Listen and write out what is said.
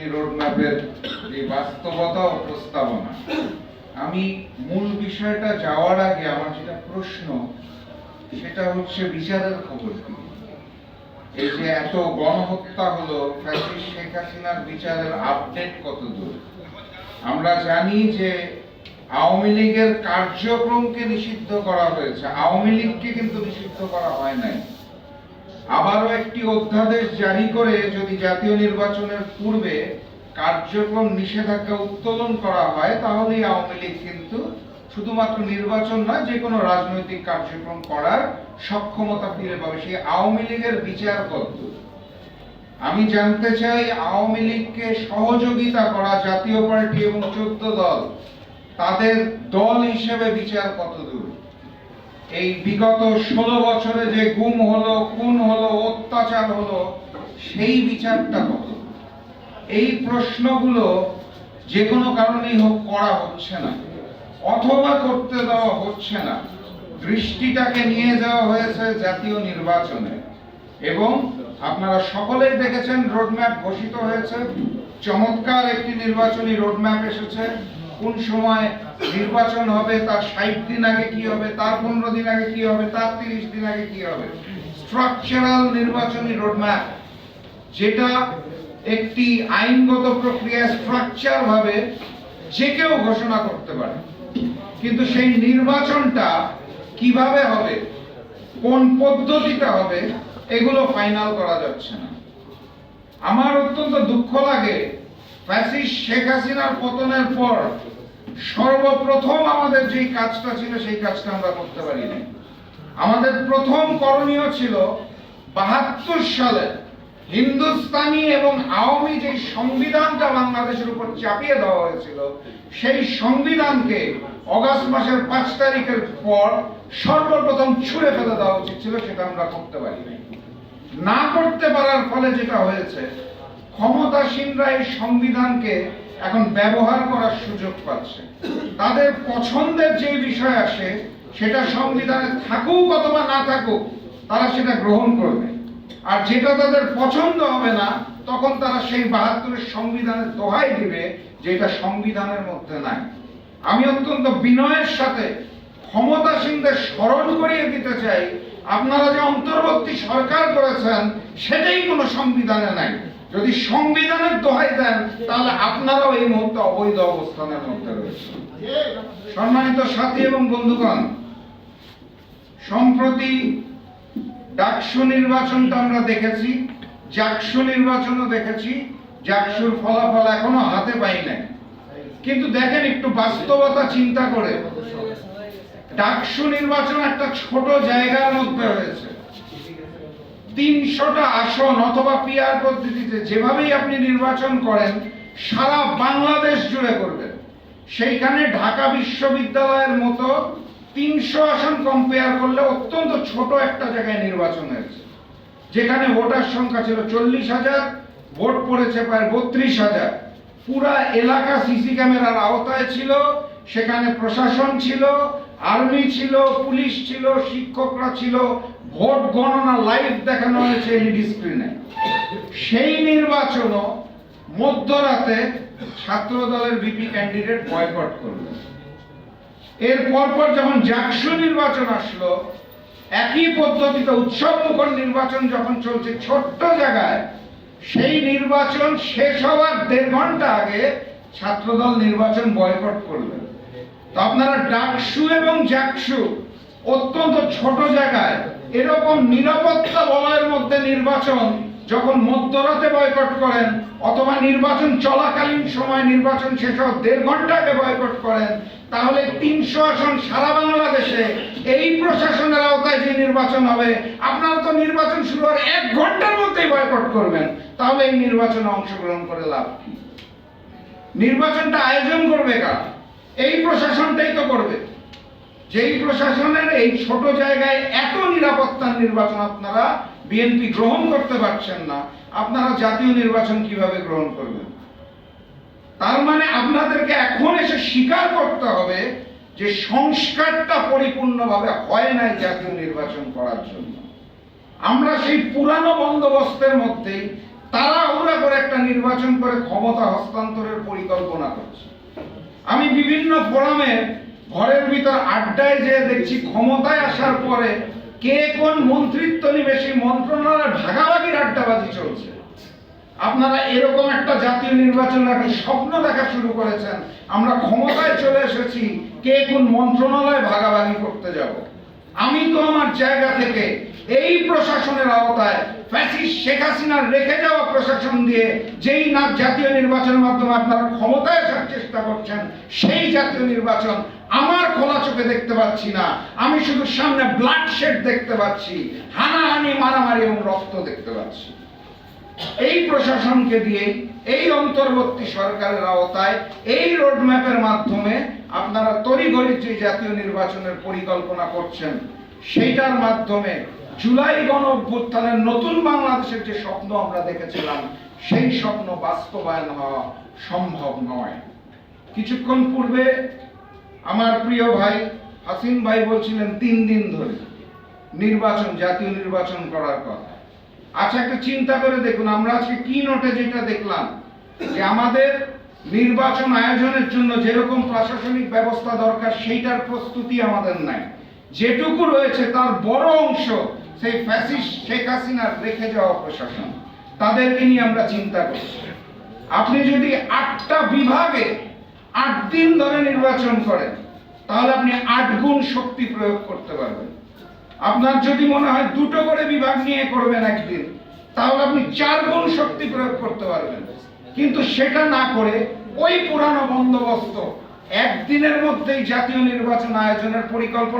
নির্বাচনী রোডম্যাপের যে বাস্তবতা ও প্রস্তাবনা, আমি মূল বিষয়টা যাওয়ার আগে আমার যেটা প্রশ্ন, সেটা হচ্ছে বিচারের খবর কি? এই যে এত গণহত্যা হলো, ফ্যাসিস্ট শেখ হাসিনার বিচারের আপডেট কত দূর? আমরা জানি যে আওয়ামী লীগের কার্যক্রমকে নিষিদ্ধ করা হয়েছে। আওয়ামী লীগকে কিন্তু নিষিদ্ধ করা হয় নাই। আবারও একটি অধ্যাদেশ জারি করে যদি জাতীয় নির্বাচনের পূর্বে কার্যক্রম নিষেধাজ্ঞা উত্তোলন করা হয় তাহলে আওয়ামী লীগ কিন্তু শুধুমাত্র নির্বাচন নয়, যে কোনো রাজনৈতিক কার্যক্রম করার সক্ষমতা ফিরে পাবে, সেই আওয়ামী লীগের বিচার কদ্দূর আমি জানতে চাই, আওয়ামী লীগকে সহযোগিতা করা জাতীয় পার্টি এবং চোদ্দ দল, তাদের দল হিসেবে বিচার কতদূর? এই বিগত ষোলো বছরে যে গুম হলো, খুন হলো, অত্যাচার হলো, সেই বিচারটা কত? এই প্রশ্নগুলো যে কোনো কারণেই হোক করা হচ্ছে না, অথবা করতে দেওয়া হচ্ছে না। দৃষ্টিটাকে নিয়ে যাওয়া হয়েছে জাতীয় নির্বাচনে। এবং আপনারা সকলেই দেখেছেন, রোডম্যাপ ঘোষিত হয়েছে। চমৎকার একটি নির্বাচনী রোডম্যাপ এসেছে। কোন সময় নির্বাচন হবে, তার ষাট দিন আগে কি হবে, তার পনেরো দিন আগে কি হবে, তার তিরিশ দিন আগে কি হবে? স্ট্রাকচারাল নির্বাচনী রোডম্যাপ যেটা একটি আইনগত প্রক্রিয়া স্ট্রাকচার ভাবে যে কেউ ঘোষণা করতে পারে। কিন্তু সেই নির্বাচনটা কীভাবে হবে, কোন পদ্ধতিতে হবে, এগুলো ফাইনাল করা যাচ্ছে না। আমার অত্যন্ত দুঃখ লাগে ফ্যাসিস্ট শেখ হাসিনার পতনের পর সর্বপ্রথম আমাদের যেই কাজটা ছিল, সেই কাজটা আমরা করতে পারিনি। আমাদের প্রথম করণীয় ছিল বাহাত্তর সালে হিন্দুস্তানি এবং আওয়ামী যে সংবিধানটা বাংলাদেশের উপর চাপিয়ে দেওয়া হয়েছিল, সেই সংবিধানকে অগাস্ট মাসের পাঁচ তারিখের পর সর্বপ্রথম ছুঁড়ে ফেলে দেওয়া উচিত ছিল, সেটা আমরা করতে পারিনি। না করতে পারার ফলে যেটা হয়েছে ক্ষমতাসীনরা এই সংবিধানকে এখন ব্যবহার করার সুযোগ পাচ্ছে। তাদের পছন্দের যে বিষয় আসে, সেটা সংবিধানে থাকুক অথবা না থাকুক, তারা সেটা গ্রহণ করবে। আর যেটা তাদের পছন্দ হবে না, তখন তারা সেই বাহাত্তরের সংবিধানের দোহাই দিবে, যেটা সংবিধানের মধ্যে নাই। আমি অত্যন্ত বিনয়ের সাথে ক্ষমতাসীনদের স্মরণ করিয়ে দিতে চাই, আপনারা যে অন্তর্বর্তী সরকার করেছেন, সেটাই কোনো সংবিধানে নাই। যদি সংবিধানের দোহাই দেন, তাহলে আপনারাও এই মুহূর্তে অবৈধ অবস্থানের মধ্যে রয়েছেন। সম্মানিত সাথী এবং বন্ধুগণ, সম্প্রতি ডাকসু নির্বাচনটা আমরা দেখেছি, জাকসু নির্বাচনও দেখেছি, জাকসুর ফলাফল এখনও হাতে পাই নাই। কিন্তু দেখেন একটু বাস্তবতা চিন্তা করে, ডাকসু নির্বাচন একটা ছোট জায়গার মধ্যে হয়েছে তিনশোটা আসন অথবা পিআর পদ্ধতিতে যেভাবেই আপনি নির্বাচন করেন, সারা বাংলাদেশ জুড়ে করবেন। সেইখানে ঢাকা বিশ্ববিদ্যালয়ের মতো তিনশো আসন কম্পেয়ার করলে অত্যন্ত ছোট একটা জায়গায় নির্বাচন হয়েছে। যেখানে ভোটার সংখ্যা ছিল চল্লিশ হাজার, ভোট পড়েছে প্রায় বত্রিশ হাজার। পুরা এলাকা সিসি ক্যামেরার আওতায় ছিল, সেখানে প্রশাসন ছিল আর্মি ছিল, পুলিশ ছিল, শিক্ষকরা ছিল, ভোট গণনা লাইভ দেখানো হয়েছে এলইডি স্ক্রিনে সেই নির্বাচনও মধ্যরাতে ছাত্র দলের বিপি ক্যান্ডিডেট বয়কট করল। এর পরপর যখন জাকসু নির্বাচন আসলো, একই পদ্ধতিতে উৎসব মুখর নির্বাচন যখন চলছে ছোট্ট জায়গায়, সেই নির্বাচন শেষ হওয়ার দেড় ঘণ্টা আগে ছাত্রদল নির্বাচন বয়কট করলেন আপনারা ডাকসু এবং জাকসু অত্যন্ত ছোট জায়গায় এরকম নিরাপত্তা বলয়ের মধ্যে নির্বাচন যখন মধ্যরাতে বয়কট করেন অথবা নির্বাচন চলাকালীন সময় নির্বাচন শেষ হওয়ার দেড় ঘণ্টা আগে বয়কট করেন, তাহলে তিনশো আসন সারা বাংলাদেশে এই প্রশাসনের আওতায় যে নির্বাচন হবে, আপনারা তো নির্বাচন শুরু হওয়ার এক ঘণ্টার মধ্যেই বয়কট করবেন, তাহলে এই নির্বাচনে অংশগ্রহণ করে লাভ কি? নির্বাচনটা আয়োজন করবে কারা? এই প্রশাসনটাই তো করবে। যেই প্রশাসনের এই ছোট জায়গায় এত নিরাপত্তার নির্বাচন আপনারা বিএনপি গ্রহণ করতে পারছেন না, আপনারা জাতীয় নির্বাচন কীভাবে গ্রহণ করবেন? তার মানে আপনাদেরকে এখন এসে স্বীকার করতে হবে যে সংস্কারটা পরিপূর্ণভাবে হয় নাই জাতীয় নির্বাচন করার জন্য। আমরা সেই পুরানো বন্দোবস্তের মধ্যেই তারা ওরা করে একটা নির্বাচন করে ক্ষমতা হস্তান্তরের পরিকল্পনা করছে। আমি বিভিন্ন ফোরামে ঘরের ভিতর আড্ডায় যে দেখছি, ক্ষমতায় আসার পরে কে কোন মন্ত্রিত্ব নিবে সেই মন্ত্রণালয়ের ভাগাভাগির আড্ডাবাজি চলছে। আপনারা এরকম একটা জাতীয় নির্বাচন এখন স্বপ্ন দেখা শুরু করেছেন। আমরা ক্ষমতায় চলে এসেছি, কে কোন মন্ত্রণালয় ভাগাভাগি করতে যাব। আমি তো আমার জায়গা থেকে এই প্রশাসনের আওতায় ফ্যাসিস্ট শেখ হাসিনার রেখে যাওয়া প্রশাসন দিয়ে যেই না জাতীয় নির্বাচনের মাধ্যমে আপনারা ক্ষমতায় আসার চেষ্টা করছেন, সেই জাতীয় নির্বাচন আমার খোলা চোখে দেখতে পাচ্ছি না। আমি শুধু সামনে ব্লাড শেড দেখতে পাচ্ছি, হানাহানি, মারামারি এবং রক্ত দেখতে পাচ্ছি। এই প্রশাসনকে দিয়ে, এই অন্তর্বর্তী সরকারের আওতায়, এই রোডম্যাপের মাধ্যমে আপনারা তড়িঘড়ি যে জাতীয় নির্বাচনের পরিকল্পনা করছেন, সেইটার মাধ্যমে জুলাই গণ অভ্যুত্থানের নতুন বাংলাদেশের যে স্বপ্ন আমরা দেখেছিলাম, সেই স্বপ্ন বাস্তবায়ন হওয়া সম্ভব নয়। কিছুক্ষণ পূর্বে আমার প্রিয় ভাই হাসিন ভাই বলছিলেন, তিন দিন ধরে নির্বাচন, জাতীয় নির্বাচন করার কথা। আচ্ছা একটা চিন্তা করে দেখুন, আমরা আজকে কি নোটে যেটা দেখলাম, যে আমাদের নির্বাচন আয়োজনের জন্য যেরকম প্রশাসনিক ব্যবস্থা দরকার, সেইটার প্রস্তুতি আমাদের নাই। যেটুকু রয়েছে তার বড় অংশ সেই ফ্যাসিস্ট শেখ হাসিনার রেখে যাওয়া প্রশাসন। তাদেরকে নিয়ে আমরা চিন্তা করছি। আপনি যদি আটটা বিভাগে আট দিন ধরে নির্বাচন করেন, তাহলে আপনি আট গুণ শক্তি প্রয়োগ করতে পারবেন। আপনার যদি মনে হয় দুটো করে বিভাগ নিয়ে করবেন একদিন, তাহলে আপনি চার গুণ শক্তি প্রয়োগ করতে পারবেন। কিন্তু সেটা না করে ওই পুরানো বন্দোবস্ত একদিনের মধ্যেই জাতীয় নির্বাচন আয়োজনের পরিকল্পনা